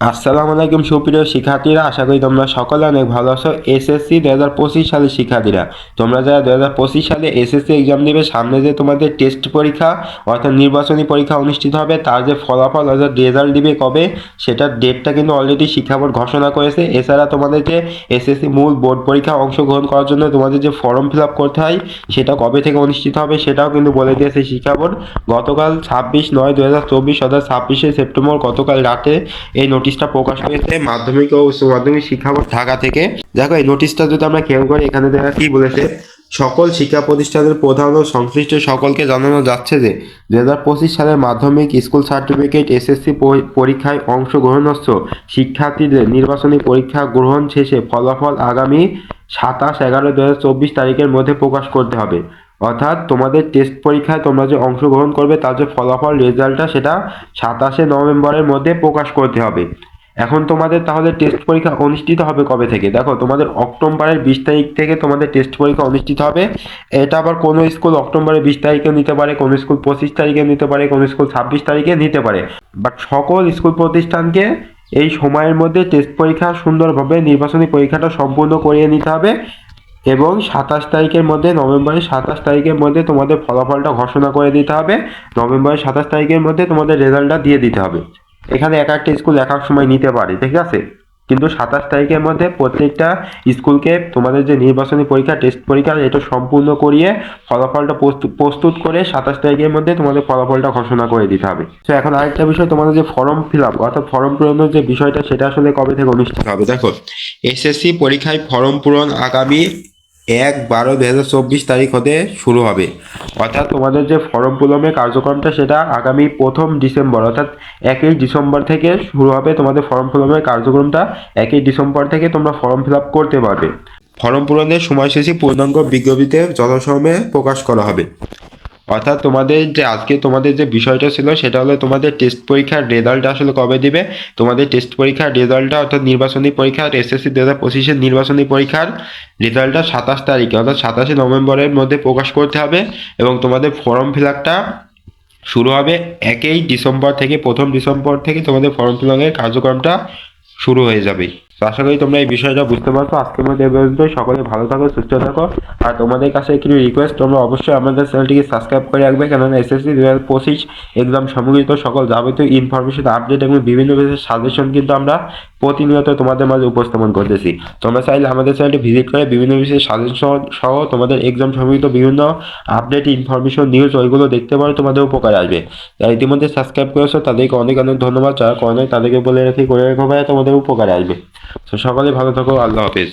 আসসালামু আলাইকুম সুপ্রিয় শিক্ষার্থীরা, আশা করি তোমরা সকলে অনেক ভালো আছো। এসএসসি দু হাজার পঁচিশ সালের শিক্ষার্থীরা, তোমরা যারা দু হাজার পঁচিশ সালে এসএসসি এক্সাম দেবে, সামনে যে তোমাদের টেস্ট পরীক্ষা অর্থাৎ নির্বাচনী পরীক্ষা অনুষ্ঠিত হবে, তার যে ফলাফল অর্থাৎ রেজাল্ট দিবে কবে, সেটার ডেটটা কিন্তু অলরেডি শিক্ষা বোর্ড ঘোষণা করেছে। এছাড়া তোমাদের যে এসএসসি মূল বোর্ড পরীক্ষা অংশগ্রহণ করার জন্য তোমাদের যে ফর্ম ফিল আপ করতে হয়, সেটা কবে থেকে অনুষ্ঠিত হবে, সেটাও কিন্তু বলে দিয়েছে শিক্ষা বোর্ড। গতকাল ছাব্বিশ নয় দু হাজার চব্বিশ, অর্থাৎ ছাব্বিশে সেপ্টেম্বর গতকাল রাতে এই নোটিশটা প্রকাশ করেছে মাধ্যমিক ও উচ্চ মাধ্যমিক শিক্ষা বোর্ড ঢাকা থেকে। দেখো, এই নোটিশটা যদি আমরা খেয়াল করি, এখানে দেখা কি বলেছে? সকল শিক্ষা প্রতিষ্ঠানের প্রধান ও সংশ্লিষ্ট সকলকে জানানো যাচ্ছে যে দু হাজার পঁচিশ সালের মাধ্যমিক স্কুল সার্টিফিকেট, এসএসসি পরীক্ষায় অংশগ্রহণস্থ শিক্ষার্থীদের নির্বাচনী পরীক্ষা গ্রহণ শেষে ফলাফল আগামী সাতাশ এগারো দু হাজার চব্বিশ তারিখের মধ্যে প্রকাশ করতে হবে। অর্থাৎ তোমাদের টেস্ট পরীক্ষায় তোমরা যে অংশগ্রহণ করবে, তার যে ফলাফল রেজাল্টটা সেটা সাতাশে নভেম্বরের মধ্যে প্রকাশ করতে হবে। এখন তোমাদের তাহলে টেস্ট পরীক্ষা অনুষ্ঠিত হবে কবে থেকে? দেখো, তোমাদের অক্টোবরের বিশ তারিখ থেকে তোমাদের টেস্ট পরীক্ষা অনুষ্ঠিত হবে। এটা আবার কোনো স্কুল অক্টোবরের বিশ তারিখে নিতে পারে, কোনো স্কুল পঁচিশ তারিখে নিতে পারে, কোনো স্কুল ছাব্বিশ তারিখে নিতে পারে। বাট সকল স্কুল প্রতিষ্ঠানকে এই সময়ের মধ্যে টেস্ট পরীক্ষা সুন্দরভাবে নির্বাচনী পরীক্ষাটা সম্পূর্ণ করিয়ে নিতে হবে। এবং সাতাশ তারিখের মধ্যে, নভেম্বরের সাতাশ তারিখের মধ্যে তোমাদের ফলাফলটা ঘোষণা করে দিতে হবে। নভেম্বরের সাতাশ তারিখের মধ্যে তোমাদের রেজাল্টটা দিয়ে দিতে হবে। এখানে এক একটা স্কুল এক এক সময় নিতে পারে, ঠিক আছে? কিন্তু সাতাশ তারিখের মধ্যে প্রত্যেকটা স্কুলকে তোমাদের যে নির্বাচনী পরীক্ষা, টেস্ট পরীক্ষা, এটা সম্পূর্ণ করিয়ে ফলাফলটা প্রস্তুত প্রস্তুত করে সাতাশ তারিখের মধ্যে তোমাদের ফলাফলটা ঘোষণা করে দিতে হবে। তো এখন আরেকটা বিষয়, তোমাদের যে ফর্ম ফিল আপ, অর্থাৎ ফর্ম পূরণের যে বিষয়টা, সেটা আসলে কবে থেকে অনুষ্ঠিত হবে? দেখো, এসএসসি পরীক্ষায় ফর্ম পূরণ আগামী এক বারো দু হাজার চব্বিশ তারিখ হতে শুরু হবে। অর্থাৎ তোমাদের যে ফরম পূরণের কার্যক্রমটা, সেটা আগামী প্রথম ডিসেম্বর, অর্থাৎ একই ডিসেম্বর থেকে শুরু হবে তোমাদের ফর্ম পূরণের কার্যক্রমটা। একই ডিসেম্বর থেকে তোমরা ফর্ম ফিল আপ করতে পারবে। ফর্ম পূরণের সময়সূচি পূর্ণাঙ্গ বিজ্ঞপ্তিতে যথাসময়ে প্রকাশ করা হবে। অর্থাৎ তোমাদের যে, আজকে তোমাদের যে বিষয়টা ছিল, সেটা হলো তোমাদের টেস্ট পরীক্ষার রেজাল্ট আসলে কবে দিবে? তোমাদের টেস্ট পরীক্ষার রেজাল্টটা অর্থাৎ নির্বাচনী পরীক্ষার এসএসসি দু হাজার পঁচিশের নির্বাচনী পরীক্ষার রেজাল্টটা সাতাশ তারিখে, অর্থাৎ সাতাশে নভেম্বরের মধ্যে প্রকাশ করতে হবে এবং তোমাদের ফর্ম ফিল আপটা শুরু হবে একই ডিসেম্বর থেকে, প্রথম ডিসেম্বর থেকে তোমাদের ফর্ম ফিল আপের কার্যক্রমটা শুরু হয়ে যাবে। তো আশা করি তোমরা এই বিষয়টা বুঝতে পারছ। আজকের মধ্যে এ পর্যন্তই। সকলে ভালো থাকো, সুস্থ থাকো। আর তোমাদের কাছে একটি রিকোয়েস্ট তোমরা অবশ্যই আমাদের চ্যানেলটিকে সাবস্ক্রাইব করে রাখবে। কেননা এসএসসি দু হাজার পঁচিশ এক্সাম সম্বন্ধিত সকল যাবতীয় ইনফরমেশন আপডেট এবং বিভিন্ন বিষয়ের সাজেশন কিন্তু আমরা প্রতিনিয়ত তোমাদের মাঝে উপস্থাপন করতেছি। তোমরা চাইলে আমাদের চ্যানেলটি ভিজিট করে বিভিন্ন বিষয়ে সাজেশন সহ তোমাদের এক্সাম সম্বন্ধিত বিভিন্ন আপডেট ইনফরমেশন নিউজ ওইগুলো দেখতে পারো, তোমাদের উপকার আসবে। যারা ইতিমধ্যে সাবস্ক্রাইব করেছ, তাদেরকে অনেক অনেক ধন্যবাদ। যারা করে তাদেরকে বলে রাখি, করে রেখো ভাই তোমাদের উপকারে আসবে। তো সকলে ভালো থাকো আল্লাহ হাফিজ।